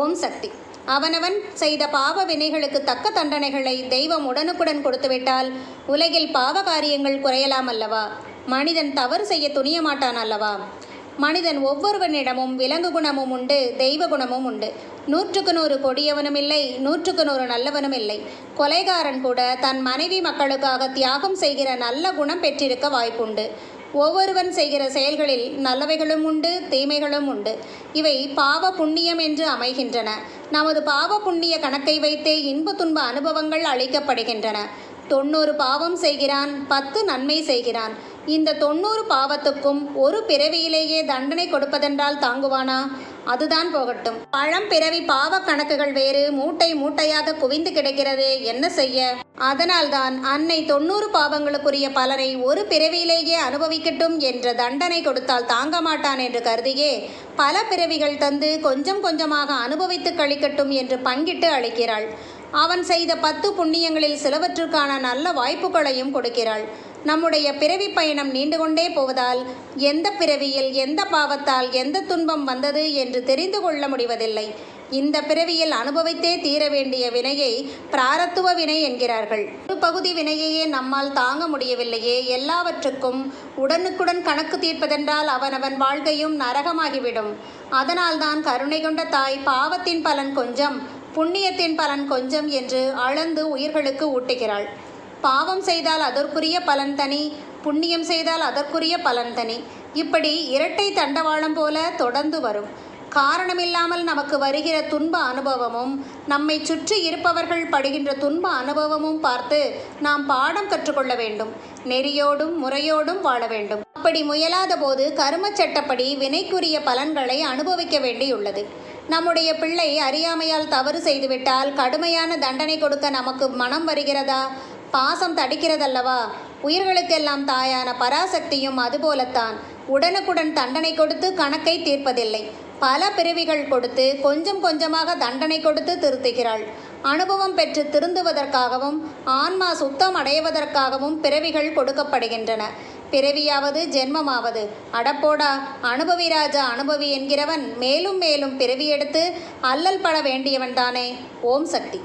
ஓம் சக்தி. அவனவன் செய்த பாவ வினைகளுக்கு தக்க தண்டனைகளை தெய்வம் உடனுக்குடன் கொடுத்துவிட்டால் உலகில் பாவ காரியங்கள் குறையலாம் அல்லவா? மனிதன் தவறு செய்ய துணிய மாட்டான் அல்லவா? மனிதன் ஒவ்வொருவனிடமும் விலங்கு குணமும் உண்டு தெய்வ குணமும் உண்டு. நூற்றுக்கு நூறு கொடியவனும் இல்லை நூற்றுக்கு நூறு நல்லவனும் இல்லை. கொலைகாரன் கூட தன் மனைவி மக்களுக்காக தியாகம் செய்கிற நல்ல குணம் பெற்றிருக்க வாய்ப்புண்டு. ஒவ்வொருவன் செய்கிற செயல்களில் நல்லவைகளும் உண்டு தீமைகளும் உண்டு. இவை பாவ புண்ணியம் என்று அமைகின்றன. நமது பாவ புண்ணிய கணக்கை வைத்தே இன்ப துன்ப அனுபவங்கள் அளிக்கப்படுகின்றன. தொண்ணூறு பாவம் செய்கிறான் பத்து நன்மை செய்கிறான். இந்த தொண்ணூறு பாவத்துக்கும் ஒரு பிறவியிலேயே தண்டனை கொடுப்பதென்றால் தாங்குவானா? அதுதான் போகட்டும். பழம் பிறவி பாவ கணக்குகள் வேறு மூட்டை மூட்டையாக குவிந்து கிடக்கிறதே. என்ன செய்ய? அதனால்தான் அன்னை தொண்ணூறு பாவங்களுக்குரிய பலனை ஒரு பிறவியிலேயே அனுபவிக்கட்டும் என்ற தண்டனை கொடுத்தால் தாங்க மாட்டான் என்று கருதியே பல பிறவிகள் தந்து கொஞ்சம் கொஞ்சமாக அனுபவித்து கழிக்கட்டும் என்று பங்கிட்டு அளிக்கிறாள். அவன் செய்த பத்து புண்ணியங்களில் சிலவற்றுக்கான நல்ல வாய்ப்புகளையும் கொடுக்கிறாள். நம்முடைய பிறவி பயணம் நீண்டு கொண்டே போவதால் எந்த பிறவியில் எந்த பாவத்தால் எந்த துன்பம் வந்தது என்று தெரிந்து கொள்ள முடிவதில்லை. இந்த பிறவியில் அனுபவித்தே தீர வேண்டிய வினையை பிராரத்துவ வினை என்கிறார்கள். ஒரு பகுதி வினையையே நம்மால் தாங்க முடியவில்லையே. எல்லாவற்றுக்கும் உடனுக்குடன் கணக்கு தீர்ப்பதென்றால் அவனவன் வாழ்க்கையும் நரகமாகிவிடும். அதனால்தான் கருணை கொண்ட தாய் பாவத்தின் பலன் கொஞ்சம் புண்ணியத்தின் பலன் கொஞ்சம் என்று அளந்து உயிர்களுக்கு ஊட்டுகிறாள். பாவம் செய்தால் அதற்குரிய பலன் தனி புண்ணியம் செய்தால் அதற்குரிய பலன் தனி. இப்படி இரட்டை தண்டவாளம் போல தொடர்ந்து வரும். காரணமில்லாமல் நமக்கு வருகிற துன்ப அனுபவமும் நம்மை சுற்றி இருப்பவர்கள் படுகின்ற துன்ப அனுபவமும் பார்த்து நாம் பாடம் கற்றுக்கொள்ள வேண்டும். நெறியோடும் முறையோடும் வாழ வேண்டும். அப்படி முயலாத போது கருமச் சட்டப்படி வினைக்குரிய பலன்களை அனுபவிக்க வேண்டியுள்ளது. நம்முடைய பிள்ளை அறியாமையால் தவறு செய்துவிட்டால் கடுமையான தண்டனை கொடுக்க நமக்கு மனம் வருகிறதா? பாசம் தடிக்கிறதல்லவா? உயிர்களுக்கெல்லாம் தாயான பராசக்தியும் அதுபோலத்தான். உடனுக்குடன் தண்டனை கொடுத்து கணக்கை தீர்ப்பதில்லை. பல பிறவிகள் கொடுத்து கொஞ்சம் கொஞ்சமாக தண்டனை கொடுத்து திருத்துகிறாள். அனுபவம் பெற்று திருந்துவதற்காகவும் ஆன்மா சுத்தம் அடைவதற்காகவும் பிறவிகள் கொடுக்கப்படுகின்றன. பிறவியாவது ஜென்மமாவது. அடப்போடா அனுபவி ராஜா அனுபவி என்கிறவன் மேலும் மேலும் பிறவி எடுத்து அல்லல் பட வேண்டியவன்தானே ஓம் சக்தி.